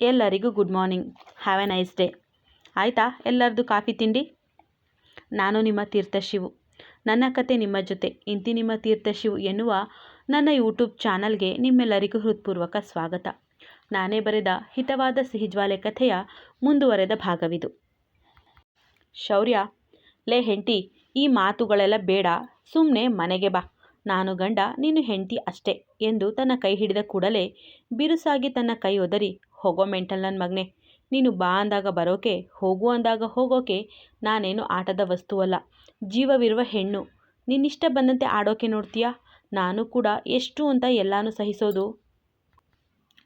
ಎಲ್ಲರಿಗೂ good morning. Have a nice day ಆಯಿತಾ? ಎಲ್ಲರದು ಕಾಫಿ ತಿಂಡಿ? ನಾನು ನಿಮ್ಮ ತೀರ್ಥಶಿವು ನನ್ನ ಕತೆ ನಿಮ್ಮ ಜೊತೆ. ಇಂತಿ ನಿಮ್ಮ ತೀರ್ಥಶಿವು ಎನ್ನುವ ನನ್ನ ಯೂಟ್ಯೂಬ್ ಚಾನಲ್ಗೆ ನಿಮ್ಮೆಲ್ಲರಿಗೂ ಹೃತ್ಪೂರ್ವಕ ಸ್ವಾಗತ. ನಾನೇ ಬರೆದ ಹಿತವಾದ ಸಿಹಿಜ್ವಾಲೆ ಕಥೆಯ ಮುಂದುವರೆದ ಭಾಗವಿದು. ಶೌರ್ಯ, ಲೇ ಹೆಂಡತಿ, ಈ ಮಾತುಗಳೆಲ್ಲ ಬೇಡ. ಸುಮ್ಮನೆ ಮನೆಗೆ ಬಾ. ನಾನು ಗಂಡ ನೀನು ಹೆಂಡತಿ ಅಷ್ಟೇ ಎಂದು ತನ್ನ ಕೈ ಹಿಡಿದ ಕೂಡಲೇ ಬಿರುಸಾಗಿ ತನ್ನ ಕೈ ಒದರಿ ಹೋಗೋ ಮೆಂಟಲ್ ನನ್ನ ಮಗನೇ. ನೀನು ಬಾ ಅಂದಾಗ ಬರೋಕೆ, ಹೋಗು ಅಂದಾಗ ಹೋಗೋಕೆ ನಾನೇನು ಆಟದ ವಸ್ತುವಲ್ಲ ಜೀವವಿರುವ ಹೆಣ್ಣು. ನಿನ್ನಿಷ್ಟ ಬಂದಂತೆ ಆಡೋಕೆ ನೋಡ್ತೀಯಾ? ನಾನು ಕೂಡ ಎಷ್ಟು ಅಂತ ಎಲ್ಲಾನು ಸಹಿಸೋದು?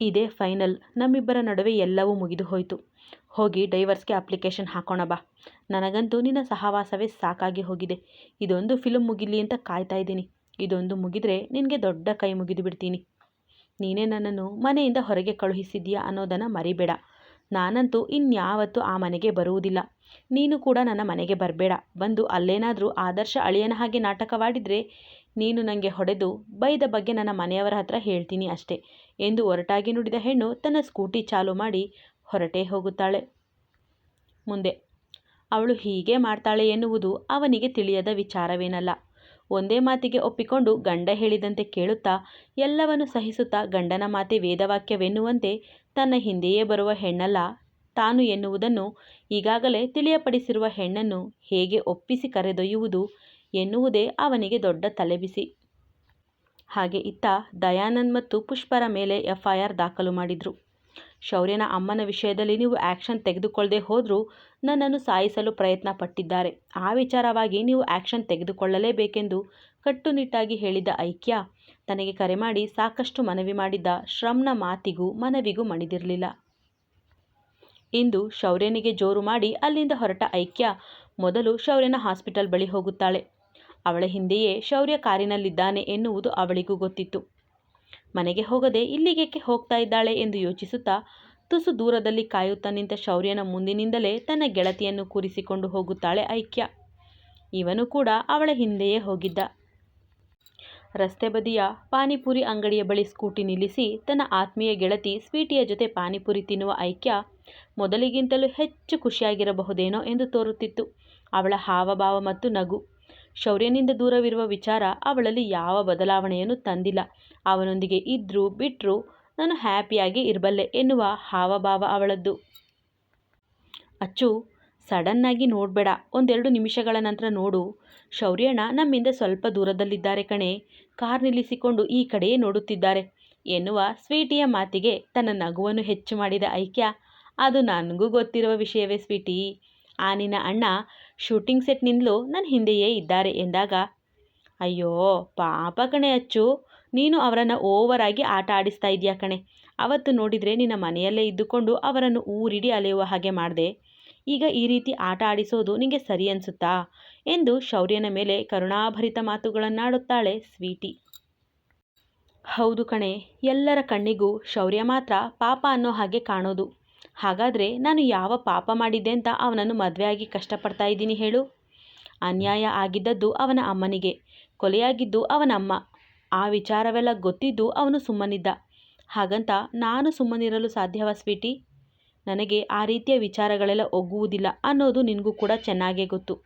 ಇದೇ ಫೈನಲ್. ನಮ್ಮಿಬ್ಬರ ನಡುವೆ ಎಲ್ಲವೂ ಮುಗಿದು ಹೋಯಿತು. ಹೋಗಿ ಡೈವರ್ಸ್ಗೆ ಅಪ್ಲಿಕೇಶನ್ ಹಾಕೋಣ ಬಾ. ನನಗಂತೂ ನಿನ್ನ ಸಹವಾಸವೇ ಸಾಕಾಗಿ ಹೋಗಿದೆ. ಇದೊಂದು ಫಿಲಮ್ ಮುಗಿಲಿ ಅಂತ ಕಾಯ್ತಾ ಇದ್ದೀನಿ. ಇದೊಂದು ಮುಗಿದರೆ ನಿನಗೆ ದೊಡ್ಡ ಕೈ ಮುಗಿದು ಬಿಡ್ತೀನಿ. ನೀನೇ ನನ್ನನ್ನು ಮನೆಯಿಂದ ಹೊರಗೆ ಕಳುಹಿಸಿದ್ಯಾ ಅನ್ನೋದನ್ನು ಮರಿಬೇಡ. ನಾನಂತೂ ಇನ್ಯಾವತ್ತೂ ಆ ಮನೆಗೆ ಬರುವುದಿಲ್ಲ. ನೀನು ಕೂಡ ನನ್ನ ಮನೆಗೆ ಬರಬೇಡ. ಬಂದು ಅಲ್ಲೇನಾದರೂ ಆದರ್ಶ ಅಳಿಯನ ಹಾಗೆ ನಾಟಕವಾಡಿದರೆ ನೀನು ನನಗೆ ಹೊಡೆದು ಬೈದ ಬಗ್ಗೆ ನನ್ನ ಮನೆಯವರ ಹತ್ರ ಹೇಳ್ತೀನಿ ಅಷ್ಟೇ ಎಂದು ಒರಟಾಗಿ ನುಡಿದ ಹೆಣ್ಣು ತನ್ನ ಸ್ಕೂಟಿ ಚಾಲು ಮಾಡಿ ಹೊರಟೇ ಹೋಗುತ್ತಾಳೆ. ಮುಂದೆ, ಅವಳು ಹೀಗೆ ಮಾಡ್ತಾಳೆ ಎನ್ನುವುದು ಅವನಿಗೆ ತಿಳಿಯದ ವಿಚಾರವೇನಲ್ಲ. ಒಂದೇ ಮಾತಿಗೆ ಒಪ್ಪಿಕೊಂಡು ಗಂಡ ಹೇಳಿದಂತೆ ಕೇಳುತ್ತಾ ಎಲ್ಲವನ್ನು ಸಹಿಸುತ್ತಾ ಗಂಡನ ಮಾತೆ ವೇದವಾಕ್ಯವೆನ್ನುವಂತೆ ತನ್ನ ಹಿಂದೆಯೇ ಬರುವ ಹೆಣ್ಣಲ್ಲ ತಾನು ಎನ್ನುವುದನ್ನು ಈಗಾಗಲೇ ತಿಳಿಯಪಡಿಸಿರುವ ಹೆಣ್ಣನ್ನು ಹೇಗೆ ಒಪ್ಪಿಸಿ ಕರೆದೊಯ್ಯುವುದು ಎನ್ನುವುದೇ ಅವನಿಗೆ ದೊಡ್ಡ ತಲೆಬಿಸಿ. ಹಾಗೆ ಇತ್ತ ದಯಾನಂದ್ ಮತ್ತು ಪುಷ್ಪರ ಮೇಲೆ ಎಫ್ಐಆರ್ ದಾಖಲು ಮಾಡಿದ್ರು. ಶೌರ್ಯನ ಅಮ್ಮನ ವಿಷಯದಲ್ಲಿ ನೀವು ಆ್ಯಕ್ಷನ್ ತೆಗೆದುಕೊಳ್ಳದೆ ಹೋದರೂ ನನ್ನನ್ನು ಸಾಯಿಸಲು ಪ್ರಯತ್ನ ಪಟ್ಟಿದ್ದಾರೆ ಆ ವಿಚಾರವಾಗಿ ನೀವು ಆ್ಯಕ್ಷನ್ ತೆಗೆದುಕೊಳ್ಳಲೇಬೇಕೆಂದು ಕಟ್ಟುನಿಟ್ಟಾಗಿ ಹೇಳಿದ ಐಕ್ಯ, ತನಗೆ ಕರೆ ಮಾಡಿ ಸಾಕಷ್ಟು ಮನವಿ ಮಾಡಿದ್ದ ಶ್ರಮ್ನ ಮಾತಿಗೂ ಮನವಿಗೂ ಮಣಿದಿರಲಿಲ್ಲ. ಇಂದು ಶೌರ್ಯನಿಗೆ ಜೋರು ಮಾಡಿ ಅಲ್ಲಿಂದ ಹೊರಟ ಐಕ್ಯ ಮೊದಲು ಶೌರ್ಯನ ಹಾಸ್ಪಿಟಲ್ ಬಳಿ ಹೋಗುತ್ತಾಳೆ. ಅವಳ ಹಿಂದೆಯೇ ಶೌರ್ಯ ಕಾರಿನಲ್ಲಿದ್ದಾನೆ ಎನ್ನುವುದು ಅವಳಿಗೂ ಗೊತ್ತಿತ್ತು. ಮನೆಗೆ ಹೋಗದೆ ಇಲ್ಲಿಗೇಕೆ ಹೋಗ್ತಾ ಇದ್ದಾಳೆ ಎಂದು ಯೋಚಿಸುತ್ತಾ ತುಸು ದೂರದಲ್ಲಿ ಕಾಯುತ್ತಾ ನಿಂತ ಶೌರ್ಯನ ಮುಂದಿನಿಂದಲೇ ತನ್ನ ಗೆಳತಿಯನ್ನು ಕೂರಿಸಿಕೊಂಡು ಹೋಗುತ್ತಾಳೆ ಐಕ್ಯ. ಇವನು ಕೂಡ ಅವಳ ಹಿಂದೆಯೇ ಹೋಗಿದ್ದ. ರಸ್ತೆ ಬದಿಯ ಪಾನಿಪುರಿ ಅಂಗಡಿಯ ಬಳಿ ಸ್ಕೂಟಿ ನಿಲ್ಲಿಸಿ ತನ್ನ ಆತ್ಮೀಯ ಗೆಳತಿ ಸ್ವೀಟಿಯ ಜೊತೆ ಪಾನಿಪುರಿ ತಿನ್ನುವ ಐಕ್ಯ ಮೊದಲಿಗಿಂತಲೂ ಹೆಚ್ಚು ಖುಷಿಯಾಗಿರಬಹುದೇನೋ ಎಂದು ತೋರುತ್ತಿತ್ತು. ಅವಳ ಹಾವಭಾವ ಮತ್ತು ನಗು. ಶೌರ್ಯನಿಂದ ದೂರವಿರುವ ವಿಚಾರ ಅವಳಲ್ಲಿ ಯಾವ ಬದಲಾವಣೆಯನ್ನು ತಂದಿಲ್ಲ. ಅವನೊಂದಿಗೆ ಇದ್ದರೂ ಬಿಟ್ಟರೂ ನಾನು ಹ್ಯಾಪಿಯಾಗಿ ಇರಬಲ್ಲೆ ಎನ್ನುವ ಹಾವಭಾವ ಅವಳದ್ದು. ಅಚ್ಚು, ಸಡನ್ನಾಗಿ ನೋಡಬೇಡ. ಒಂದೆರಡು ನಿಮಿಷಗಳ ನಂತರ ನೋಡು. ಶೌರ್ಯಣ್ಣ ನಮ್ಮಿಂದ ಸ್ವಲ್ಪ ದೂರದಲ್ಲಿದ್ದಾರೆ ಕಣೆ. ಕಾರ್ ನಿಲ್ಲಿಸಿಕೊಂಡು ಈ ಕಡೆಯೇ ನೋಡುತ್ತಿದ್ದಾರೆ. ಎನ್ನುವ ಸ್ವೀಟಿಯ ಮಾತಿಗೆ ತನ್ನ ನಗುವನ್ನು ಹೆಚ್ಚು ಮಾಡಿದ ಐಕ್ಯ. ಅದು ನನಗೂ ಗೊತ್ತಿರುವ ವಿಷಯವೇ ಸ್ವೀಟಿ. ಆನಿನ ಅಣ್ಣ ಶೂಟಿಂಗ್ ಸೆಟ್ನಿಂದಲೂ ನನ್ನ ಹಿಂದೆಯೇ ಇದ್ದಾರೆ ಎಂದಾಗ, ಅಯ್ಯೋ, ಪಾಪ ಕಣೆ ಅಚ್ಚು. ನೀನು ಅವರನ್ನು ಓವರಾಗಿ ಆಟ ಆಡಿಸ್ತಾ ಇದೆಯಾ ಕಣೆ? ಅವತ್ತು ನೋಡಿದರೆ ನಿನ್ನ ಮನೆಯಲ್ಲೇ ಇದ್ದುಕೊಂಡು ಅವರನ್ನು ಊರಿಡಿ ಅಲೆಯುವ ಹಾಗೆ ಮಾಡಿದೆ. ಈಗ ಈ ರೀತಿ ಆಟ ಆಡಿಸೋದು ನಿಮಗೆ ಸರಿ ಅನಿಸುತ್ತಾ? ಎಂದು ಶೌರ್ಯನ ಮೇಲೆ ಕರುಣಾಭರಿತ ಮಾತುಗಳನ್ನಾಡುತ್ತಾಳೆ ಸ್ವೀಟಿ. ಹೌದು ಕಣೆ, ಎಲ್ಲರ ಕಣ್ಣಿಗೂ ಶೌರ್ಯ ಮಾತ್ರ ಪಾಪ ಅನ್ನೋ ಹಾಗೆ ಕಾಣೋದು. ಹಾಗಾದರೆ ನಾನು ಯಾವ ಪಾಪ ಮಾಡಿದ್ದೆ ಅಂತ ಅವನನ್ನು ಮದುವೆಯಾಗಿ ಕಷ್ಟಪಡ್ತಾ ಇದ್ದೀನಿ ಹೇಳು. ಅನ್ಯಾಯ ಆಗಿದ್ದದ್ದು ಅವನ ಅಮ್ಮನಿಗೆ, ಕೊಲೆಯಾಗಿದ್ದು ಅವನಮ್ಮ. ಆ ವಿಚಾರವೆಲ್ಲ ಗೊತ್ತಿದ್ದು ಅವನು ಸುಮ್ಮನಿದ್ದ. ಹಾಗಂತ ನಾನು ಸುಮ್ಮನಿರಲು ಸಾಧ್ಯವ ಸ್ವೀಟಿ? ನನಗೆ ಆ ರೀತಿಯ ವಿಚಾರಗಳೆಲ್ಲ ಒಗ್ಗುವುದಿಲ್ಲ ಅನ್ನೋದು ನಿನಗೂ ಕೂಡ ಚೆನ್ನಾಗೇ ಗೊತ್ತು.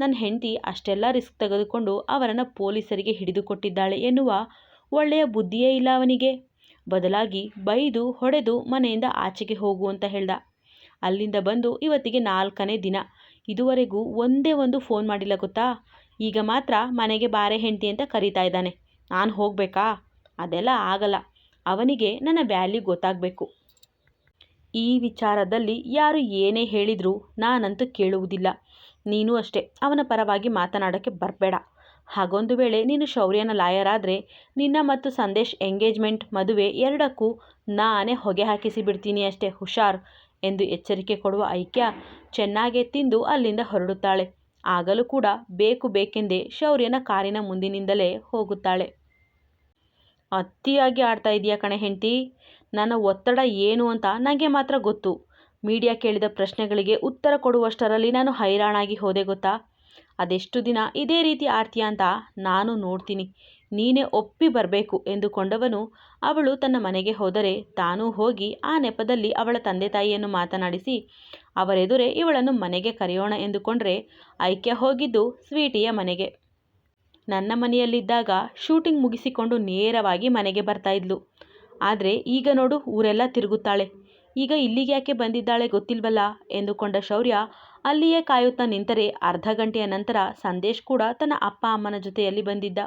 ನನ್ನ ಹೆಂಡತಿ ಅಷ್ಟೆಲ್ಲ ರಿಸ್ಕ್ ತೆಗೆದುಕೊಂಡು ಅವರನ್ನು ಪೊಲೀಸರಿಗೆ ಹಿಡಿದುಕೊಟ್ಟಿದ್ದಾಳೆ ಎನ್ನುವ ಒಳ್ಳೆಯ ಬುದ್ಧಿಯೇ ಇಲ್ಲ ಅವನಿಗೆ. ಬದಲಾಗಿ ಬೈದು ಹೊಡೆದು ಮನೆಯಿಂದ ಆಚೆಗೆ ಹೋಗು ಅಂತ ಹೇಳ್ದ. ಅಲ್ಲಿಂದ ಬಂದು ಇವತ್ತಿಗೆ ನಾಲ್ಕನೇ ದಿನ. ಇದುವರೆಗೂ ಒಂದೇ ಒಂದು ಫೋನ್ ಮಾಡಿಲ್ಲ ಗೊತ್ತಾ? ಈಗ ಮಾತ್ರ ಮನೆಗೆ ಬಾರೆ ಹೆಂಡತಿ ಅಂತ ಕರೀತಾ ಇದ್ದಾನೆ. ನಾನು ಹೋಗಬೇಕಾ? ಅದೆಲ್ಲ ಆಗಲ್ಲ. ಅವನಿಗೆ ನನ್ನ ವ್ಯಾಲ್ಯೂ ಗೊತ್ತಾಗಬೇಕು. ಈ ವಿಚಾರದಲ್ಲಿ ಯಾರು ಏನೇ ಹೇಳಿದರೂ ನಾನಂತೂ ಕೇಳುವುದಿಲ್ಲ. ನೀನು ಅಷ್ಟೇ. ಅವನ ಪರವಾಗಿ ಮಾತನಾಡೋಕ್ಕೆ ಬರಬೇಡ. ಹಾಗೊಂದು ವೇಳೆ ನೀನು ಶೌರ್ಯನ ಲಾಯರ್ ಆದರೆ ನಿನ್ನ ಮತ್ತು ಸಂದೇಶ್ ಎಂಗೇಜ್ಮೆಂಟ್ ಮದುವೆ ಎರಡಕ್ಕೂ ನಾನೇ ಹೊಗೆ ಹಾಕಿಸಿ ಬಿಡ್ತೀನಿ ಅಷ್ಟೇ, ಹುಷಾರ್ ಎಂದು ಎಚ್ಚರಿಕೆ ಕೊಡುವ ಐಕ್ಯ ಚೆನ್ನಾಗೇ ತಿಂದು ಅಲ್ಲಿಂದ ಹೊರಡುತ್ತಾಳೆ. ಆಗಲೂ ಕೂಡ ಬೇಕು ಬೇಕೆಂದೇ ಶೌರ್ಯನ ಕಾರಿನ ಮುಂದಿನಿಂದಲೇ ಹೋಗುತ್ತಾಳೆ. ಅತಿಯಾಗಿ ಆಡ್ತಾ ಇದೆಯಾ ಕಣೆ ಹೆಂಡತಿ? ನನ್ನ ಒತ್ತಡ ಏನು ಅಂತ ನನಗೆ ಮಾತ್ರ ಗೊತ್ತು. ಮೀಡಿಯಾ ಕೇಳಿದ ಪ್ರಶ್ನೆಗಳಿಗೆ ಉತ್ತರ ಕೊಡುವಷ್ಟರಲ್ಲಿ ನಾನು ಹೈರಾಣಾಗಿ ಹೋದೆ ಗೊತ್ತಾ? ಅದೆಷ್ಟು ದಿನ ಇದೇ ರೀತಿ ಆಡ್ತೀಯ ಅಂತ ನಾನು ನೋಡ್ತೀನಿ. ನೀನೇ ಒಪ್ಪಿ ಬರಬೇಕು ಎಂದುಕೊಂಡವನು ಅವಳು ತನ್ನ ಮನೆಗೆ ಹೋದರೆ ತಾನೂ ಹೋಗಿ ಆ ನೆಪದಲ್ಲಿ ಅವಳ ತಂದೆ ತಾಯಿಯನ್ನು ಮಾತನಾಡಿಸಿ, ಅವರೆದುರೇ ಇವಳನ್ನು ಮನೆಗೆ ಕರೆಯೋಣ ಎಂದುಕೊಂಡ್ರೆ ಐಕ್ಯ ಹೋಗಿದ್ದು ಸ್ವೀಟಿಯ ಮನೆಗೆ. ನನ್ನ ಮನೆಯಲ್ಲಿದ್ದಾಗ ಶೂಟಿಂಗ್ ಮುಗಿಸಿಕೊಂಡು ನೇರವಾಗಿ ಮನೆಗೆ ಬರ್ತಾ ಇದ್ಲು. ಆದರೆ ಈಗ ನೋಡು ಊರೆಲ್ಲ ತಿರುಗುತ್ತಾಳೆ. ಈಗ ಇಲ್ಲಿಗೆ ಯಾಕೆ ಬಂದಿದ್ದಾಳೆ ಗೊತ್ತಿಲ್ವಲ್ಲ ಎಂದುಕೊಂಡ ಶೌರ್ಯ ಅಲ್ಲಿಯೇ ಕಾಯುತ್ತಾ ನಿಂತರೆ ಅರ್ಧ ಗಂಟೆಯ ನಂತರ ಸಂದೇಶ್ ಕೂಡ ತನ್ನ ಅಪ್ಪ ಅಮ್ಮನ ಜೊತೆಯಲ್ಲಿ ಬಂದಿದ್ದ.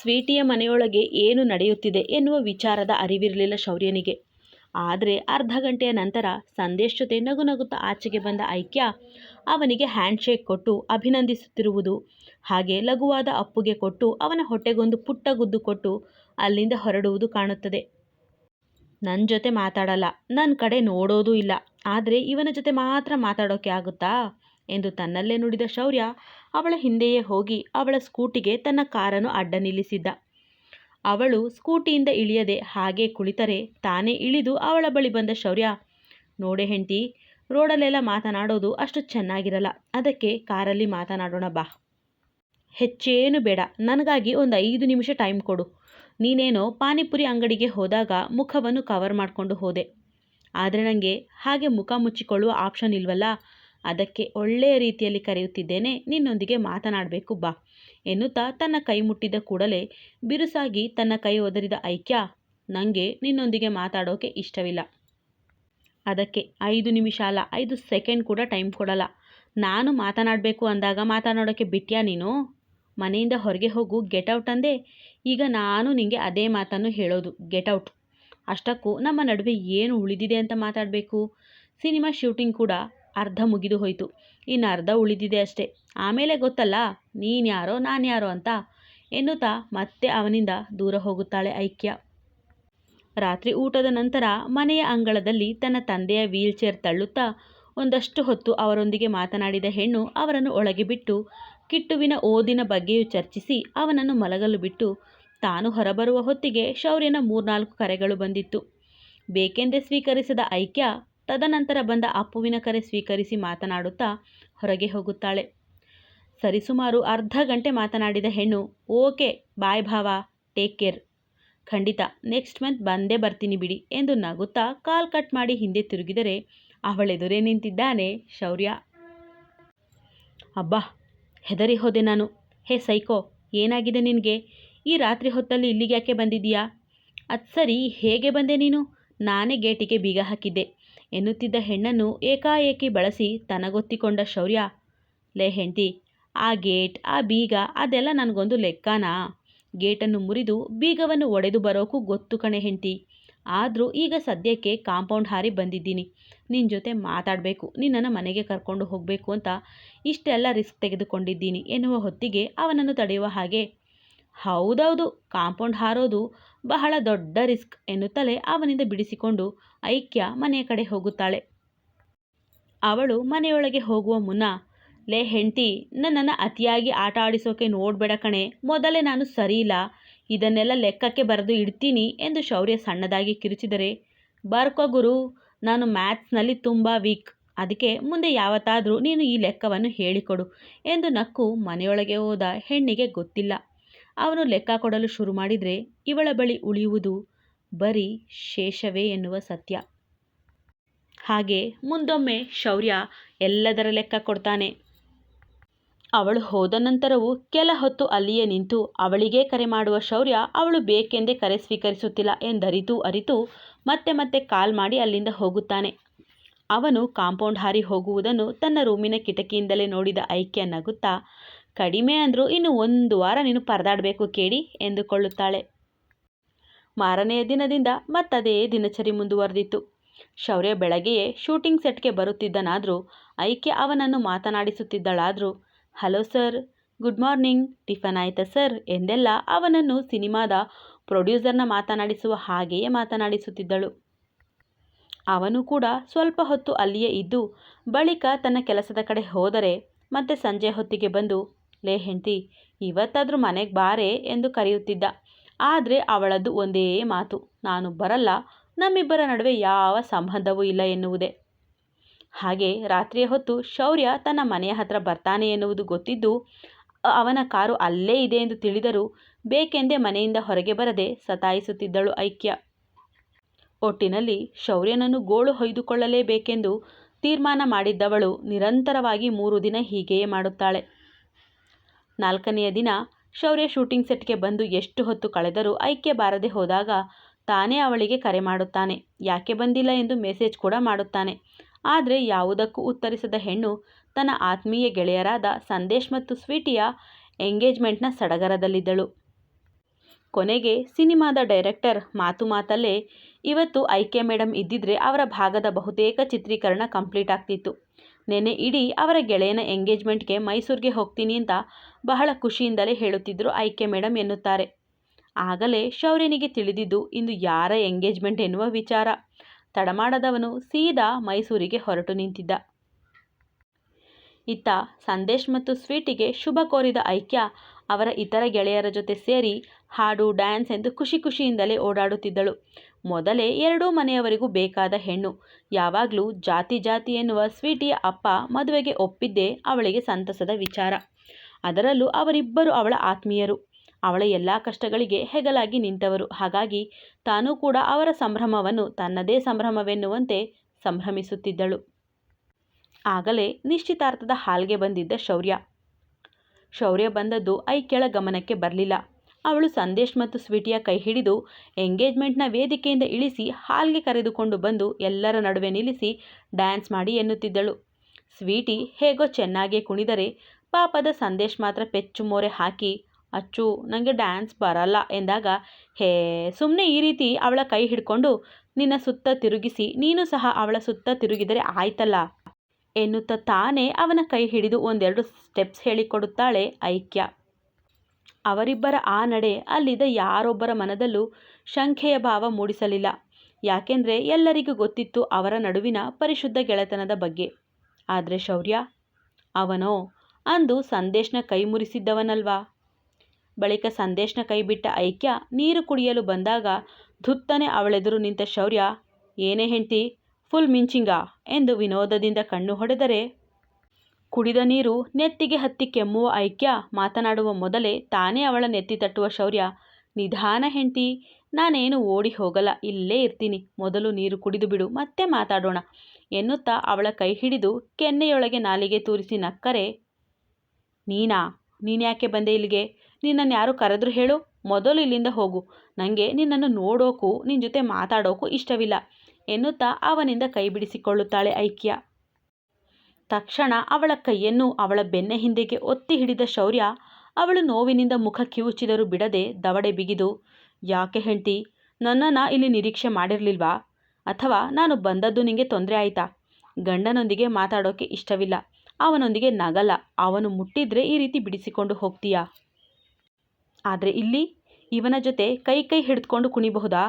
ಸ್ವೀಟಿಯ ಮನೆಯೊಳಗೆ ಏನು ನಡೆಯುತ್ತಿದೆ ಎನ್ನುವ ವಿಚಾರದ ಅರಿವಿರಲಿಲ್ಲ ಶೌರ್ಯನಿಗೆ. ಆದರೆ ಅರ್ಧ ಗಂಟೆಯ ನಂತರ ಸಂದೇಶ್ ಜೊತೆ ನಗು ನಗುತ್ತಾ ಆಚೆಗೆ ಬಂದ ಐಕ್ಯ ಅವನಿಗೆ ಹ್ಯಾಂಡ್ ಶೇಕ್ ಕೊಟ್ಟು ಅಭಿನಂದಿಸುತ್ತಿರುವುದು. ಹಾಗೆ ಲಘುವಾದ ಅಪ್ಪುಗೆ ಕೊಟ್ಟು ಅವನ ಹೊಟ್ಟೆಗೊಂದು ಪುಟ್ಟ ಗುದ್ದು ಕೊಟ್ಟು ಅಲ್ಲಿಂದ ಹೊರಡುವುದು ಕಾಣುತ್ತದೆ. ನನ್ನ ಜೊತೆ ಮಾತಾಡಲ್ಲ ನನ್ನ ಕಡೆ ನೋಡೋದೂ ಇಲ್ಲ. ಆದರೆ ಇವನ ಜೊತೆ ಮಾತ್ರ ಮಾತಾಡೋಕೆ ಆಗುತ್ತಾ? ಎಂದು ತನ್ನಲ್ಲೇ ನುಡಿದ ಶೌರ್ಯ ಅವಳ ಹಿಂದೆಯೇ ಹೋಗಿ ಅವಳ ಸ್ಕೂಟಿಗೆ ತನ್ನ ಕಾರನ್ನು ಅಡ್ಡ ನಿಲ್ಲಿಸಿದ್ದ. ಅವಳು ಸ್ಕೂಟಿಯಿಂದ ಇಳಿಯದೆ ಹಾಗೆ ಕುಳಿತರೆ ತಾನೇ ಇಳಿದು ಅವಳ ಬಳಿ ಬಂದ ಶೌರ್ಯ, ನೋಡೆ ಹೆಂಡತಿ, ರೋಡಲ್ಲೆಲ್ಲ ಮಾತನಾಡೋದು ಅಷ್ಟು ಚೆನ್ನಾಗಿರಲ್ಲ, ಅದಕ್ಕೆ ಕಾರಲ್ಲಿ ಮಾತನಾಡೋಣ ಬಾ. ಹೆಚ್ಚೇನು ಬೇಡ, ನನಗಾಗಿ ಒಂದು ಐದು ನಿಮಿಷ ಟೈಮ್ ಕೊಡು. ನೀನೇನೋ ಪಾನಿಪುರಿ ಅಂಗಡಿಗೆ ಹೋದಾಗ ಮುಖವನ್ನು ಕವರ್ ಮಾಡಿಕೊಂಡು ಹೋದೆ. ಆದರೆ ನನಗೆ ಹಾಗೆ ಮುಖ ಮುಚ್ಚಿಕೊಳ್ಳುವ ಆಪ್ಷನ್ ಇಲ್ವಲ್ಲ ಅದಕ್ಕೆ ಒಳ್ಳೆಯ ರೀತಿಯಲ್ಲಿ ಕರೆಯುತ್ತಿದ್ದೇನೆ, ನಿನ್ನೊಂದಿಗೆ ಮಾತನಾಡಬೇಕು ಬಾ, ಎನ್ನುತ್ತಾ ತನ್ನ ಕೈ ಮುಟ್ಟಿದ ಕೂಡಲೇ ಬಿರುಸಾಗಿ ತನ್ನ ಕೈ ಒದರಿದ ಐಕ್ಯ ನನಗೆ ನಿನ್ನೊಂದಿಗೆ ಮಾತಾಡೋಕೆ ಇಷ್ಟವಿಲ್ಲ. ಅದಕ್ಕೆ ಐದು ನಿಮಿಷ ಅಲ್ಲ, ಐದು ಸೆಕೆಂಡ್ ಕೂಡ ಟೈಮ್ ಕೊಡಲ್ಲ. ನಾನು ಮಾತನಾಡಬೇಕು ಅಂದಾಗ ಮಾತನಾಡೋಕ್ಕೆ ಬಿಟ್ಟ್ಯಾ ನೀನು? ಮನೆಯಿಂದ ಹೊರಗೆ ಹೋಗು, ಗೆಟ್ ಔಟ್ ಅಂದೆ? ಈಗ ನಾನು ನಿಮಗೆ ಅದೇ ಮಾತನ್ನು ಹೇಳೋದು, ಗೆಟ್ ಔಟ್. ಅಷ್ಟಕ್ಕೂ ನಮ್ಮ ನಡುವೆ ಏನು ಉಳಿದಿದೆ ಅಂತ ಮಾತಾಡಬೇಕು? ಸಿನಿಮಾ ಶೂಟಿಂಗ್ ಕೂಡ ಅರ್ಧ ಮುಗಿದು ಹೋಯಿತು. ಇನ್ನು ಅರ್ಧ ಉಳಿದಿದೆ ಅಷ್ಟೇ. ಆಮೇಲೆ ಗೊತ್ತಲ್ಲ, ನೀನ್ಯಾರೋ ನಾನ್ಯಾರೋ ನಾನು ಯಾರೋ ಅಂತ ಎನ್ನುತ್ತಾ ಮತ್ತೆ ಅವನಿಂದ ದೂರ ಹೋಗುತ್ತಾಳೆ ಐಕ್ಯ. ರಾತ್ರಿ ಊಟದ ನಂತರ ಮನೆಯ ಅಂಗಳದಲ್ಲಿ ತನ್ನ ತಂದೆಯ ವೀಲ್ ಚೇರ್ ತಳ್ಳುತ್ತಾ ಒಂದಷ್ಟು ಹೊತ್ತು ಅವರೊಂದಿಗೆ ಮಾತನಾಡಿದ ಹೆಣ್ಣು ಅವರನ್ನು ಒಳಗೆ ಬಿಟ್ಟು ಕಿಟ್ಟುವಿನ ಓದಿನ ಬಗ್ಗೆಯೂ ಚರ್ಚಿಸಿ ಅವನನ್ನು ಮಲಗಲು ಬಿಟ್ಟು ತಾನು ಹೊರಬರುವ ಹೊತ್ತಿಗೆ ಶೌರ್ಯನ ಮೂರ್ನಾಲ್ಕು ಕರೆಗಳು ಬಂದಿತ್ತು. ಬೇಕೆಂದೇ ಸ್ವೀಕರಿಸಿದ ಐಕ್ಯ ತದನಂತರ ಬಂದ ಅಪ್ಪುವಿನ ಕರೆ ಸ್ವೀಕರಿಸಿ ಮಾತನಾಡುತ್ತಾ ಹೊರಗೆ ಹೋಗುತ್ತಾಳೆ. ಸರಿಸುಮಾರು ಅರ್ಧ ಗಂಟೆ ಮಾತನಾಡಿದ ಹೆಣ್ಣು, ಓಕೆ, ಬಾಯ್ ಭಾವ, ಟೇಕ್ ಕೇರ್. ಖಂಡಿತ, ನೆಕ್ಸ್ಟ್ ಮಂತ್ ಬಂದೇ ಬರ್ತೀನಿ ಬಿಡಿ ಎಂದು ನಗುತ್ತಾ ಕಾಲ್ ಕಟ್ ಮಾಡಿ ಹಿಂದೆ ತಿರುಗಿದರೆ ಅವಳೆದುರೇ ನಿಂತಿದ್ದಾನೆ ಶೌರ್ಯ. ಅಬ್ಬಾ, ಹೆದರಿ ಹೋದೆ ನಾನು. ಹೇ ಸೈಕೋ, ಏನಾಗಿದೆ ನಿನಗೆ? ಈ ರಾತ್ರಿ ಹೊತ್ತಲ್ಲಿ ಇಲ್ಲಿಗೆ ಯಾಕೆ ಬಂದಿದ್ದೀಯಾ? ಅದು ಸರಿ, ಹೇಗೆ ಬಂದೆ ನೀನು? ನಾನೇ ಗೇಟಿಗೆ ಬೀಗ ಹಾಕಿದ್ದೆ. ಎನ್ನುತ್ತಿದ್ದ ಹೆಣ್ಣನ್ನು ಏಕಾಏಕಿ ಬಳಸಿ ತನಗೊತ್ತಿಕೊಂಡ ಶೌರ್ಯ. ಲೇ ಹೆಂಡತಿ, ಆ ಗೇಟ್, ಆ ಬೀಗ, ಅದೆಲ್ಲ ನನಗೊಂದು ಲೆಕ್ಕನಾ? ಗೇಟನ್ನು ಮುರಿದು ಬೀಗವನ್ನು ಒಡೆದು ಬರೋಕ್ಕೂ ಗೊತ್ತು ಕಣೆ ಹೆಂಡತಿ. ಆದರೂ ಈಗ ಸದ್ಯಕ್ಕೆ ಕಾಂಪೌಂಡ್ ಹಾರಿ ಬಂದಿದ್ದೀನಿ. ನಿನ್ನ ಜೊತೆ ಮಾತಾಡಬೇಕು, ನಿನ್ನನ್ನು ಮನೆಗೆ ಕರ್ಕೊಂಡು ಹೋಗಬೇಕು ಅಂತ ಇಷ್ಟೆಲ್ಲ ರಿಸ್ಕ್ ತೆಗೆದುಕೊಂಡಿದ್ದೀನಿ ಎನ್ನುವ ಹೊತ್ತಿಗೆ ಅವನನ್ನು ತಡೆಯುವ ಹಾಗೆ. ಹೌದೌದು, ಕಾಂಪೌಂಡ್ ಹಾರೋದು ಬಹಳ ದೊಡ್ಡ ರಿಸ್ಕ್ ಎನ್ನುತ್ತಲೇ ಅವನಿಂದ ಬಿಡಿಸಿಕೊಂಡು ಐಕ್ಯ ಮನೆಯ ಕಡೆ ಹೋಗುತ್ತಾಳೆ. ಅವಳು ಮನೆಯೊಳಗೆ ಹೋಗುವ ಮುನ್ನ, ಲೇ ಹೆಂಡತಿ, ನನ್ನನ್ನು ಅತಿಯಾಗಿ ಆಟ ಆಡಿಸೋಕೆ ನೋಡಬೇಡ ಕಣೆ, ಮೊದಲೇ ನಾನು ಸರಿಯಿಲ್ಲ, ಇದನ್ನೆಲ್ಲ ಲೆಕ್ಕಕ್ಕೆ ಬರೆದು ಇಡ್ತೀನಿ ಎಂದು ಶೌರ್ಯ ಸಣ್ಣದಾಗಿ ಕಿರುಚಿದರೆ, ಬರ್ಕೋ ಗುರು, ನಾನು ಮ್ಯಾಥ್ಸ್ನಲ್ಲಿ ತುಂಬ ವೀಕ್, ಅದಕ್ಕೆ ಮುಂದೆ ಯಾವತ್ತಾದರೂ ನೀನು ಈ ಲೆಕ್ಕವನ್ನು ಹೇಳಿಕೊಡು ಎಂದು ನಕ್ಕು ಮನೆಯೊಳಗೆ ಹೋದ ಹೆಣ್ಣಿಗೆ ಗೊತ್ತಿಲ್ಲ. ಅವನು ಲೆಕ್ಕ ಕೊಡಲು ಶುರು ಮಾಡಿದರೆ ಇವಳ ಬಳಿ ಉಳಿಯುವುದು ಬರೀ ಶೇಷವೇ ಎನ್ನುವ ಸತ್ಯ. ಹಾಗೆ ಮುಂದೊಮ್ಮೆ ಶೌರ್ಯ ಎಲ್ಲದರ ಲೆಕ್ಕ ಕೊಡ್ತಾನೆ. ಅವಳು ಹೋದ ನಂತರವೂ ಕೆಲ ಹೊತ್ತು ಅಲ್ಲಿಯೇ ನಿಂತು ಅವಳಿಗೇ ಕರೆ ಮಾಡುವ ಶೌರ್ಯ ಅವಳು ಬೇಕೆಂದೇ ಕರೆ ಸ್ವೀಕರಿಸುತ್ತಿಲ್ಲ ಎಂದರಿತು ಅರಿತು ಮತ್ತೆ ಮತ್ತೆ ಕಾಲ್ ಮಾಡಿ ಅಲ್ಲಿಂದ ಹೋಗುತ್ತಾನೆ. ಅವನು ಕಾಂಪೌಂಡ್ ಹಾರಿ ಹೋಗುವುದನ್ನು ತನ್ನ ರೂಮಿನ ಕಿಟಕಿಯಿಂದಲೇ ನೋಡಿದ ಐಕ್ಯ ನಗುತ್ತಾ ಕಡಿಮೆ ಅಂದರೂ ಇನ್ನು ಒಂದು ವಾರ ನೀನು ಪರದಾಡಬೇಕು ಕೇಳಿ ಎಂದುಕೊಳ್ಳುತ್ತಾಳೆ. ಮಾರನೆಯ ದಿನದಿಂದ ಮತ್ತದೇ ದಿನಚರಿ ಮುಂದುವರೆದಿತ್ತು. ಶೌರ್ಯ ಬೆಳಗ್ಗೆಯೇ ಶೂಟಿಂಗ್ ಸೆಟ್ಗೆ ಬರುತ್ತಿದ್ದನಾದರೂ ಐಕೆ ಅವನನ್ನು ಮಾತನಾಡಿಸುತ್ತಿದ್ದಳಾದರೂ, hello sir, good morning, tiffin ಆಯಿತಾ ಸರ್? ಎಂದೆಲ್ಲ ಅವನನ್ನು ಸಿನಿಮಾದ ಪ್ರೊಡ್ಯೂಸರ್ನ ಮಾತನಾಡಿಸುವ ಹಾಗೆಯೇ ಮಾತನಾಡಿಸುತ್ತಿದ್ದಳು. ಅವನು ಕೂಡ ಸ್ವಲ್ಪ ಹೊತ್ತು ಅಲ್ಲಿಯೇ ಇದ್ದು, ಬಳಿಕ ತನ್ನ ಕೆಲಸದ ಕಡೆ ಹೋದರೆ ಮತ್ತೆ ಸಂಜೆ ಹೊತ್ತಿಗೆ ಬಂದು ಲೇ ಹೆಂಡತಿ, ಇವತ್ತಾದರೂ ಮನೆಗೆ ಬಾರೆ ಎಂದು ಕರೆಯುತ್ತಿದ್ದ. ಆದರೆ ಅವಳದ್ದು ಒಂದೇ ಮಾತು, ನಾನು ಬರಲ್ಲ, ನಮ್ಮಿಬ್ಬರ ನಡುವೆ ಯಾವ ಸಂಬಂಧವೂ ಇಲ್ಲ ಎನ್ನುವುದೇ. ಹಾಗೆ ರಾತ್ರಿಯ ಹೊತ್ತು ಶೌರ್ಯ ತನ್ನ ಮನೆಯ ಹತ್ರ ಬರ್ತಾನೆ ಎನ್ನುವುದು ಗೊತ್ತಿದ್ದು ಅವನ ಕಾರು ಅಲ್ಲೇ ಇದೆ ಎಂದು ತಿಳಿದರೂ ಬೇಕೆಂದೇ ಮನೆಯಿಂದ ಹೊರಗೆ ಬರದೆ ಸತಾಯಿಸುತ್ತಿದ್ದಳು ಐಕ್ಯ. ಒಟ್ಟಿನಲ್ಲಿ ಶೌರ್ಯನನ್ನು ಗೋಳು ಹೊಯ್ದುಕೊಳ್ಳಲೇಬೇಕೆಂದು ತೀರ್ಮಾನ ಮಾಡಿದ್ದವಳು ನಿರಂತರವಾಗಿ ಮೂರು ದಿನ ಹೀಗೆಯೇ ಮಾಡುತ್ತಾಳೆ. ನಾಲ್ಕನೆಯ ದಿನ ಶೌರ್ಯ ಶೂಟಿಂಗ್ ಸೆಟ್ಗೆ ಬಂದು ಎಷ್ಟು ಹೊತ್ತು ಕಳೆದರೂ ಐಕ್ಯ ಬಾರದೆ ಹೋದಾಗ ತಾನೇ ಅವಳಿಗೆ ಕರೆ ಮಾಡುತ್ತಾನೆ. ಯಾಕೆ ಬಂದಿಲ್ಲ ಎಂದು ಮೆಸೇಜ್ ಕೂಡ ಮಾಡುತ್ತಾನೆ. ಆದರೆ ಯಾವುದಕ್ಕೂ ಉತ್ತರಿಸದ ಹೆಣ್ಣು ತನ್ನ ಆತ್ಮೀಯ ಗೆಳೆಯರಾದ ಸಂದೇಶ್ ಮತ್ತು ಸ್ವೀಟಿಯ ಎಂಗೇಜ್ಮೆಂಟ್ನ ಸಡಗರದಲ್ಲಿದ್ದಳು. ಕೊನೆಗೆ ಸಿನಿಮಾದ ಡೈರೆಕ್ಟರ್ ಮಾತು ಮಾತಲ್ಲೇ, ಇವತ್ತು ಐಕೆ ಮೇಡಮ್ ಇದ್ದಿದ್ರೆ ಅವರ ಭಾಗದ ಬಹುತೇಕ ಚಿತ್ರೀಕರಣ ಕಂಪ್ಲೀಟ್ ಆಗ್ತಿತ್ತು. ನೆನೆ ಇಡೀ ಅವರ ಗೆಳೆಯನ ಎಂಗೇಜ್ಮೆಂಟ್ಗೆ ಮೈಸೂರಿಗೆ ಹೋಗ್ತೀನಿ ಅಂತ ಬಹಳ ಖುಷಿಯಿಂದಲೇ ಹೇಳುತ್ತಿದ್ದರು ಐಕ್ಯ ಮೇಡಮ್ ಎನ್ನುತ್ತಾರೆ. ಆಗಲೇ ಶೌರ್ಯನಿಗೆ ತಿಳಿದಿದ್ದು ಇಂದು ಯಾರ ಎಂಗೇಜ್ಮೆಂಟ್ ಎನ್ನುವ ವಿಚಾರ. ತಡಮಾಡದವನು ಸೀದಾ ಮೈಸೂರಿಗೆ ಹೊರಟು ನಿಂತಿದ್ದ. ಇತ್ತ ಸಂದೇಶ್ ಮತ್ತು ಸ್ವೀಟಿಗೆ ಶುಭ ಕೋರಿದ ಐಕ್ಯ ಅವರ ಇತರ ಗೆಳೆಯರ ಜೊತೆ ಸೇರಿ ಹಾಡು, ಡ್ಯಾನ್ಸ್ ಎಂದು ಖುಷಿ ಖುಷಿಯಿಂದಲೇ ಓಡಾಡುತ್ತಿದ್ದಳು. ಮೊದಲೇ ಎರಡೂ ಮನೆಯವರಿಗೂ ಬೇಕಾದ ಹೆಣ್ಣು. ಯಾವಾಗಲೂ ಜಾತಿ ಜಾತಿ ಎನ್ನುವ ಸ್ವೀಟಿಯ ಅಪ್ಪ ಮದುವೆಗೆ ಒಪ್ಪಿದ್ದೇ ಅವಳಿಗೆ ಸಂತಸದ ವಿಚಾರ. ಅದರಲ್ಲೂ ಅವರಿಬ್ಬರು ಅವಳ ಆತ್ಮೀಯರು. ಅವಳ ಎಲ್ಲ ಕಷ್ಟಗಳಿಗೆ ಹೆಗಲಾಗಿ ನಿಂತವರು. ಹಾಗಾಗಿ ತಾನೂ ಕೂಡ ಅವರ ಸಂಭ್ರಮವನ್ನು ತನ್ನದೇ ಸಂಭ್ರಮವೆನ್ನುವಂತೆ ಸಂಭ್ರಮಿಸುತ್ತಿದ್ದಳು. ಆಗಲೇ ನಿಶ್ಚಿತಾರ್ಥದ ಹಾಲ್ಗೆ ಬಂದಿದ್ದ ಶೌರ್ಯ. ಶೌರ್ಯ ಬಂದದ್ದು ಐಕ್ಯಳ ಗಮನಕ್ಕೆ ಬರಲಿಲ್ಲ. ಅವಳು ಸಂದೇಶ್ ಮತ್ತು ಸ್ವೀಟಿಯ ಕೈ ಹಿಡಿದು ಎಂಗೇಜ್ಮೆಂಟ್ನ ವೇದಿಕೆಯಿಂದ ಇಳಿಸಿ ಹಾಲ್ಗೆ ಕರೆದುಕೊಂಡು ಬಂದು ಎಲ್ಲರ ನಡುವೆ ನಿಲ್ಲಿಸಿ ಡ್ಯಾನ್ಸ್ ಮಾಡಿ ಎನ್ನುತ್ತಿದ್ದಳು. ಸ್ವೀಟಿ ಹೇಗೋ ಚೆನ್ನಾಗೇ ಕುಣಿದರೆ ಪಾಪದ ಸಂದೇಶ್ ಮಾತ್ರ ಪೆಚ್ಚು ಮೋರೆ ಹಾಕಿ, ಅಚ್ಚು ನನಗೆ ಡ್ಯಾನ್ಸ್ ಬರಲ್ಲ ಎಂದಾಗ, ಹೇ ಸುಮ್ಮನೆ ಈ ರೀತಿ ಅವಳ ಕೈ ಹಿಡ್ಕೊಂಡು ನಿನ್ನ ಸುತ್ತ ತಿರುಗಿಸಿ, ನೀನು ಸಹ ಅವಳ ಸುತ್ತ ತಿರುಗಿದರೆ ಆಯ್ತಲ್ಲ? ಎನ್ನುತ್ತಾ ತಾನೇ ಅವನ ಕೈ ಹಿಡಿದು ಒಂದೆರಡು ಸ್ಟೆಪ್ಸ್ ಹೇಳಿಕೊಡುತ್ತಾಳೆ ಐಕ್ಯ. ಅವರಿಬ್ಬರ ಆ ನಡೆ ಅಲ್ಲಿದ್ದ ಯಾರೊಬ್ಬರ ಮನದಲ್ಲೂ ಶಂಖೆಯ ಭಾವ ಮೂಡಿಸಲಿಲ್ಲ. ಯಾಕೆಂದರೆ ಎಲ್ಲರಿಗೂ ಗೊತ್ತಿತ್ತು ಅವರ ನಡುವಿನ ಪರಿಶುದ್ಧ ಗೆಳೆತನದ ಬಗ್ಗೆ. ಆದರೆ ಶೌರ್ಯ? ಅವನೋ? ಅಂದು ಸಂದೇಶ್ನ ಕೈ ಮುರಿಸಿದ್ದವನಲ್ವಾ? ಬಳಿಕ ಸಂದೇಶ್ನ ಕೈ ಬಿಟ್ಟ ಐಕ್ಯ ನೀರು ಕುಡಿಯಲು ಬಂದಾಗ ಧುತ್ತನೆ ಅವಳೆದುರು ನಿಂತ ಶೌರ್ಯ, ಏನೇ ಹೆಂಡ್ತಿ, ಫುಲ್ ಮಿಂಚಿಂಗಾ? ಎಂದು ವಿನೋದದಿಂದ ಕಣ್ಣು ಹೊಡೆದರೆ. ಕುಡಿದ ನೀರು ನೆತ್ತಿಗೆ ಹತ್ತಿ ಕೆಮ್ಮುವ ಐಕ್ಯ ಮಾತನಾಡುವ ಮೊದಲೇ ತಾನೇ ಅವಳ ನೆತ್ತಿ ತಟ್ಟುವ ಶೌರ್ಯ, ನಿಧಾನ ಹೆಂಡ್ತಿ, ನಾನೇನು ಓಡಿ ಹೋಗಲ್ಲ, ಇಲ್ಲೇ ಇರ್ತೀನಿ, ಮೊದಲು ನೀರು ಕುಡಿದು ಬಿಡು, ಮತ್ತೆ ಮಾತಾಡೋಣ ಎನ್ನುತ್ತಾ ಅವಳ ಕೈ ಹಿಡಿದು ಕೆನ್ನೆಯೊಳಗೆ ನಾಲಿಗೆ ತೂರಿಸಿ ನಕ್ಕರೆ. ನೀನಾ? ನೀನ್ಯಾಕೆ ಬಂದೆ ಇಲ್ಲಿಗೆ? ನಿನ್ನನ್ನು ಯಾರು ಕರೆದ್ರು ಹೇಳು. ಮೊದಲು ಇಲ್ಲಿಂದ ಹೋಗು. ನನಗೆ ನಿನ್ನನ್ನು ನೋಡೋಕ್ಕೂ ನಿನ್ನ ಜೊತೆ ಮಾತಾಡೋಕ್ಕೂ ಇಷ್ಟವಿಲ್ಲ. ಎನ್ನುತ್ತಾ ಅವನಿಂದ ಕೈ ಬಿಡಿಸಿಕೊಳ್ಳುತ್ತಾಳೆ ಐಕ್ಯ. ತಕ್ಷಣ ಅವಳ ಕೈಯನ್ನು ಅವಳ ಬೆನ್ನ ಹಿಂದೆಗೆ ಒತ್ತಿ ಹಿಡಿದ ಶೌರ್ಯ ಅವಳು ನೋವಿನಿಂದ ಮುಖ ಕಿವುಚಿದರೂ ಬಿಡದೆ ದವಡೆ ಬಿಗಿದು, ಯಾಕೆ ಹೆಂಡ್ತಿ, ನನ್ನನ್ನು ಇಲ್ಲಿ ನಿರೀಕ್ಷೆ ಮಾಡಿರಲಿಲ್ವಾ? ಅಥವಾ ನಾನು ಬಂದದ್ದು ನಿಮಗೆ ತೊಂದರೆ ಆಯಿತಾ? ಗಂಡನೊಂದಿಗೆ ಮಾತಾಡೋಕ್ಕೆ ಇಷ್ಟವಿಲ್ಲ. ಅವನೊಂದಿಗೆ ನಗಲ್ಲ. ಅವನು ಮುಟ್ಟಿದ್ರೆ ಈ ರೀತಿ ಬಿಡಿಸಿಕೊಂಡು ಹೋಗ್ತೀಯಾ? ಆದರೆ ಇಲ್ಲಿ ಇವನ ಜೊತೆ ಕೈ ಕೈ ಹಿಡಿದುಕೊಂಡು ಕುಣಿಬಹುದಾ?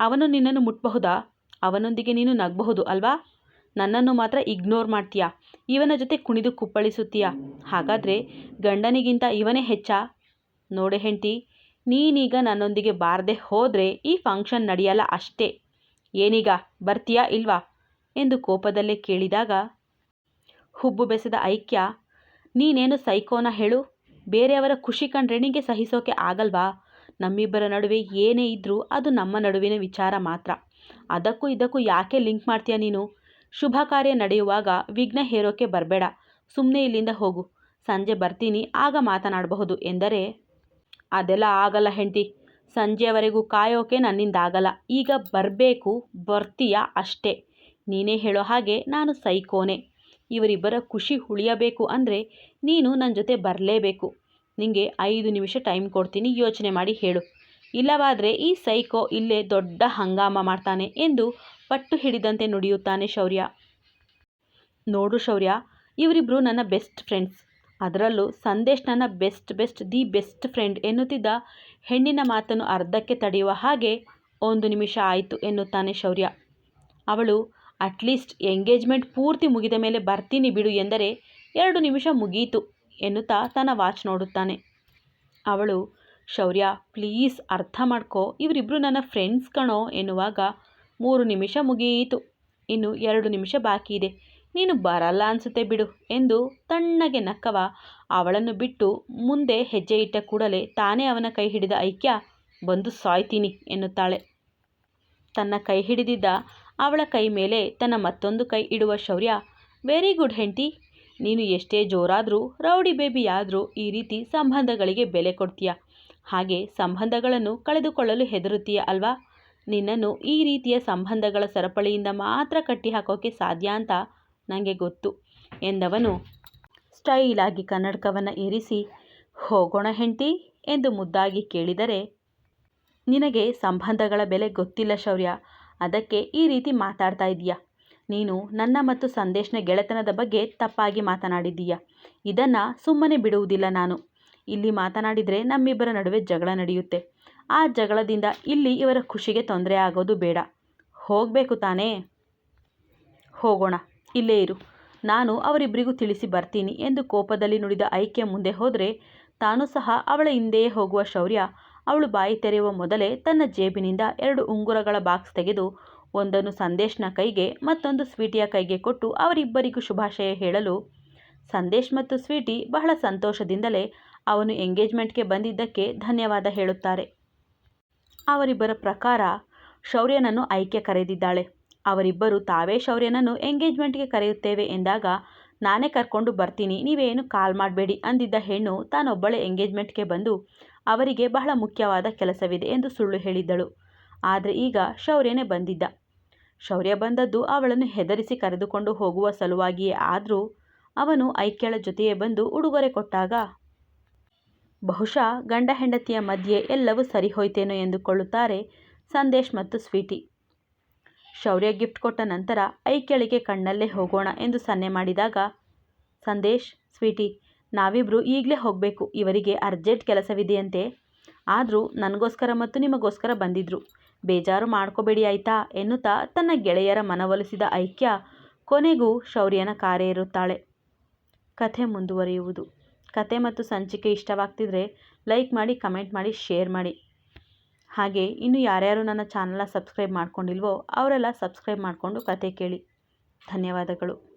ಅವನು ನಿನ್ನನ್ನು ಮುಟ್ಟಬಹುದಾ ಅವನೊಂದಿಗೆ ನೀನು ನಗಬಹುದು ಅಲ್ವಾ? ನನ್ನನ್ನು ಮಾತ್ರ ಇಗ್ನೋರ್ ಮಾಡ್ತೀಯಾ? ಇವನ ಜೊತೆ ಕುಣಿದು ಕುಪ್ಪಳಿಸುತ್ತೀಯಾ? ಹಾಗಾದರೆ ಗಂಡನಿಗಿಂತ ಇವನೇ ಹೆಚ್ಚ? ನೋಡೆ ಹೆಂಡ್ತಿ, ನೀನೀಗ ನನ್ನೊಂದಿಗೆ ಬಾರದೆ ಹೋದರೆ ಈ ಫಂಕ್ಷನ್ ನಡೆಯಲ್ಲ ಅಷ್ಟೇ. ಏನೀಗ, ಬರ್ತೀಯಾ ಇಲ್ವಾ? ಎಂದು ಕೋಪದಲ್ಲೇ ಕೇಳಿದಾಗ ಹುಬ್ಬು ಬೆಸೆದ ಐಕ್ಯ, ನೀನೇನು ಸೈಕೋನ ಹೇಳು? ಬೇರೆಯವರ ಖುಷಿ ಕಂಡ್ರೆ ನಿಂಗೆ ಸಹಿಸೋಕೆ ಆಗಲ್ವಾ? ನಮ್ಮಿಬ್ಬರ ನಡುವೆ ಏನೇ ಇದ್ರೂ ಅದು ನಮ್ಮ ನಡುವಿನ ವಿಚಾರ ಮಾತ್ರ. ಅದಕ್ಕೂ ಇದಕ್ಕೂ ಯಾಕೆ ಲಿಂಕ್ ಮಾಡ್ತೀಯ ನೀನು? ಶುಭ ಕಾರ್ಯ ನಡೆಯುವಾಗ ವಿಘ್ನ ಹೇರೋಕೆ ಬರಬೇಡ. ಸುಮ್ಮನೆ ಇಲ್ಲಿಂದ ಹೋಗು. ಸಂಜೆ ಬರ್ತೀನಿ, ಆಗ ಮಾತನಾಡಬಹುದು ಎಂದರೆ, ಅದೆಲ್ಲ ಆಗಲ್ಲ ಹೆಂಡತಿ. ಸಂಜೆವರೆಗೂ ಕಾಯೋಕೆ ನನ್ನಿಂದ ಆಗಲ್ಲ ಈಗ ಬರಬೇಕು, ಬರ್ತೀಯಾ ಅಷ್ಟೇ. ನೀನೇ ಹೇಳೋ ಹಾಗೆ ನಾನು ಸೈಕೋನೆ. ಇವರಿಬ್ಬರ ಖುಷಿ ಉಳಿಯಬೇಕು ಅಂದರೆ ನೀನು ನನ್ನ ಜೊತೆ ಬರಲೇಬೇಕು. ನಿನಗೆ ಐದು ನಿಮಿಷ ಟೈಮ್ ಕೊಡ್ತೀನಿ, ಯೋಚನೆ ಮಾಡಿ ಹೇಳು. ಇಲ್ಲವಾದರೆ ಈ ಸೈಕೋ ಇಲ್ಲೇ ದೊಡ್ಡ ಹಂಗಾಮ ಮಾಡ್ತಾನೆ ಎಂದು ಪಟ್ಟು ಹಿಡಿದಂತೆ ನುಡಿಯುತ್ತಾನೆ ಶೌರ್ಯ. ನೋಡು ಶೌರ್ಯ ಇವರಿಬ್ಬರು ನನ್ನ ಬೆಸ್ಟ್ ಫ್ರೆಂಡ್ಸ್ ಅದರಲ್ಲೂ ಸಂದೇಶ್ ನನ್ನ best best the best friend ಎನ್ನುತ್ತಿದ್ದ ಹೆಣ್ಣಿನ ಮಾತನ್ನು ಅರ್ಧಕ್ಕೆ ತಡೆಯುವ ಹಾಗೆ ಒಂದು ನಿಮಿಷ ಆಯಿತು ಎನ್ನುತ್ತಾನೆ ಶೌರ್ಯ. ಅವಳು ಅಟ್ಲೀಸ್ಟ್ ಎಂಗೇಜ್ಮೆಂಟ್ ಪೂರ್ತಿ ಮುಗಿದ ಮೇಲೆ ಬರ್ತೀನಿ ಬಿಡು ಎಂದರೆ ಎರಡು ನಿಮಿಷ ಮುಗೀತು ಎನ್ನುತ್ತಾ ತನ್ನ ವಾಚ್ ನೋಡುತ್ತಾನೆ. ಅವಳು, ಶೌರ್ಯ, ಪ್ಲೀಸ್ ಅರ್ಥ ಮಾಡ್ಕೋ ಇವರಿಬ್ಬರು ನನ್ನ ಫ್ರೆಂಡ್ಸ್ ಕಣೋ, ಎನ್ನುವಾಗ, ಮೂರು ನಿಮಿಷ ಮುಗಿಯಿತು ಇನ್ನು ಎರಡು ನಿಮಿಷ ಬಾಕಿ ಇದೆ, ನೀನು ಬರಲ್ಲ ಅನಿಸುತ್ತೆ ಬಿಡು, ಎಂದು ತಣ್ಣಗೆ ನಕ್ಕವ ಅವಳನ್ನು ಬಿಟ್ಟು ಮುಂದೆ ಹೆಜ್ಜೆ ಇಟ್ಟ ಕೂಡಲೇ ತಾನೇ ಅವನ ಕೈ ಹಿಡಿದ ಐಕ್ಯ, ಬಂದು ಸಾಯ್ತೀನಿ, ಎನ್ನುತ್ತಾಳೆ. ತನ್ನ ಕೈ ಹಿಡಿದಿದ್ದ ಅವಳ ಕೈ ಮೇಲೆ ತನ್ನ ಮತ್ತೊಂದು ಕೈ ಇಡುವ ಶೌರ್ಯ ವೆರಿ ಗುಡ್ ಹೆಂಡತಿ. ನೀನು ಎಷ್ಟೇ ಜೋರಾದರೂ, ರೌಡಿ ಬೇಬಿಯಾದರೂ ಈ ರೀತಿ ಸಂಬಂಧಗಳಿಗೆ ಬೆಲೆ ಕೊಡ್ತೀಯ. ಹಾಗೆ ಸಂಬಂಧಗಳನ್ನು ಕಳೆದುಕೊಳ್ಳಲು ಹೆದರುತ್ತೀಯ ಅಲ್ವಾ? ನಿನ್ನನ್ನು ಈ ರೀತಿಯ ಸಂಬಂಧಗಳ ಸರಪಳಿಯಿಂದ ಮಾತ್ರ ಕಟ್ಟಿಹಾಕೋಕೆ ಸಾಧ್ಯ ಅಂತ ನನಗೆ ಗೊತ್ತು, ಎಂದವನು ಸ್ಟೈಲಾಗಿ ಕನ್ನಡಕವನ್ನು ಏರಿಸಿ, ಹೋಗೋಣ ಹೆಂಡತಿ, ಎಂದು ಮುದ್ದಾಗಿ ಕೇಳಿದರೆ, ನಿನಗೆ ಸಂಬಂಧಗಳ ಬೆಲೆ ಗೊತ್ತಿಲ್ಲ ಶೌರ್ಯ. ಅದಕ್ಕೆ ಈ ರೀತಿ ಮಾತಾಡ್ತಾ ಇದೀಯ ನೀನು ನನ್ನ ಮತ್ತು ಸಂದೇಶ್ನ ಗೆಳೆತನದ ಬಗ್ಗೆ ತಪ್ಪಾಗಿ ಮಾತನಾಡಿದ್ದೀಯ? ಇದನ್ನು ಸುಮ್ಮನೆ ಬಿಡುವುದಿಲ್ಲ ನಾನು. ಇಲ್ಲಿ ಮಾತನಾಡಿದರೆ ನಮ್ಮಿಬ್ಬರ ನಡುವೆ ಜಗಳ ನಡೆಯುತ್ತೆ. ಆ ಜಗಳದಿಂದ ಇಲ್ಲಿ ಇವರ ಖುಷಿಗೆ ತೊಂದರೆ ಆಗೋದು ಬೇಡ. ಹೋಗಬೇಕು ತಾನೇ? ಹೋಗೋಣ. ಇಲ್ಲೇ ಇರು. ನಾನು ಅವರಿಬ್ಬರಿಗೂ ತಿಳಿಸಿ ಬರ್ತೀನಿ ಎಂದು ಕೋಪದಲ್ಲಿ ನುಡಿದ ಐಕ್ಯ ಮುಂದೆ ಹೋದರೆ ತಾನು ಸಹ ಅವಳ ಹಿಂದೆಯೇ ಹೋಗುವ ಶೌರ್ಯ ಅವಳು ಬಾಯಿ ತೆರೆಯುವ ಮೊದಲೇ ತನ್ನ ಜೇಬಿನಿಂದ ಎರಡು ಉಂಗುರಗಳ ಬಾಕ್ಸ್ ತೆಗೆದು ಒಂದನ್ನು ಸಂದೇಶ್ನ ಕೈಗೆ ಮತ್ತೊಂದು ಸ್ವೀಟಿಯ ಕೈಗೆ ಕೊಟ್ಟು ಅವರಿಬ್ಬರಿಗೂ ಶುಭಾಶಯ ಹೇಳಲು, ಸಂದೇಶ್ ಮತ್ತು ಸ್ವೀಟಿ ಬಹಳ ಸಂತೋಷದಿಂದಲೇ ಅವನು ಎಂಗೇಜ್ಮೆಂಟ್ಗೆ ಬಂದಿದ್ದಕ್ಕೆ ಧನ್ಯವಾದ ಹೇಳುತ್ತಾರೆ. ಅವರಿಬ್ಬರ ಪ್ರಕಾರ ಶೌರ್ಯನನ್ನು ಐಕ್ಯ ಕರೆದಿದ್ದಾಳೆ. ಅವರಿಬ್ಬರು ತಾವೇ ಶೌರ್ಯನನ್ನು ಎಂಗೇಜ್ಮೆಂಟ್ಗೆ ಕರೆಯುತ್ತೇವೆ ಎಂದಾಗ, ನಾನೇ ಕರ್ಕೊಂಡು ಬರ್ತೀನಿ, ನೀವೇನು ಕಾಲ್ ಮಾಡಬೇಡಿ ಅಂದಿದ್ದ ಹೆಣ್ಣು ತಾನೊಬ್ಬಳೆ ಎಂಗೇಜ್ಮೆಂಟ್ಗೆ ಬಂದು ಅವರಿಗೆ ಬಹಳ ಮುಖ್ಯವಾದ ಕೆಲಸವಿದೆ ಎಂದು ಸುಳ್ಳು ಹೇಳಿದ್ದಳು. ಆದರೆ ಈಗ ಶೌರ್ಯನೇ ಬಂದಿದ್ದ. ಶೌರ್ಯ ಬಂದದ್ದು ಅವಳನ್ನು ಹೆದರಿಸಿ ಕರೆದುಕೊಂಡು ಹೋಗುವ ಸಲುವಾಗಿಯೇ ಆದರೂ ಅವನು ಐಕ್ಯಳ ಜೊತೆಯೇ ಬಂದು ಉಡುಗೊರೆ ಕೊಟ್ಟಾಗ, ಬಹುಶಃ ಗಂಡ ಹೆಂಡತಿಯ ಮಧ್ಯೆ ಎಲ್ಲವೂ ಸರಿ ಹೋಯ್ತೇನೋ ಎಂದುಕೊಳ್ಳುತ್ತಾರೆ ಸಂದೇಶ್ ಮತ್ತು ಸ್ವೀಟಿ. ಶೌರ್ಯ ಗಿಫ್ಟ್ ಕೊಟ್ಟ ನಂತರ ಐಕ್ಯಳಿಗೆ ಕಣ್ಣಲ್ಲೇ ಹೋಗೋಣ ಎಂದು ಸನ್ನೆ ಮಾಡಿದಾಗ, ಸಂದೇಶ್, ಸ್ವೀಟಿ ನಾವಿಬ್ಬರು ಈಗಲೇ ಹೋಗಬೇಕು, ಇವರಿಗೆ ಅರ್ಜೆಂಟ್ ಕೆಲಸವಿದೆಯಂತೆ. ಆದರೂ ನನಗೋಸ್ಕರ ಮತ್ತು ನಿಮಗೋಸ್ಕರ ಬಂದಿದ್ರು. ಬೇಜಾರು ಮಾಡ್ಕೋಬೇಡಿ ಆಯ್ತಾ ಎನ್ನುತ್ತಾ ತನ್ನ ಗೆಳೆಯರ ಮನವೊಲಿಸಿದ ಐಕ್ಯ ಕೊನೆಗೂ ಶೌರ್ಯನ ಕಾರೇರುತ್ತಾಳೆ. ಕಥೆ ಮುಂದುವರಿಯುವುದು. ಕತೆ ಮತ್ತು ಸಂಚಿಕೆ ಇಷ್ಟವಾಗ್ತಿದ್ರೆ ಲೈಕ್ ಮಾಡಿ, ಕಮೆಂಟ್ ಮಾಡಿ, ಶೇರ್ ಮಾಡಿ. ಹಾಗೆ ಇನ್ನು ಯಾರ್ಯಾರು ನನ್ನ ಚಾನಲ್ನ ಸಬ್ಸ್ಕ್ರೈಬ್ ಮಾಡ್ಕೊಂಡಿಲ್ವೋ ಅವರೆಲ್ಲ ಸಬ್ಸ್ಕ್ರೈಬ್ ಮಾಡಿಕೊಂಡು ಕತೆ ಕೇಳಿ. ಧನ್ಯವಾದಗಳು.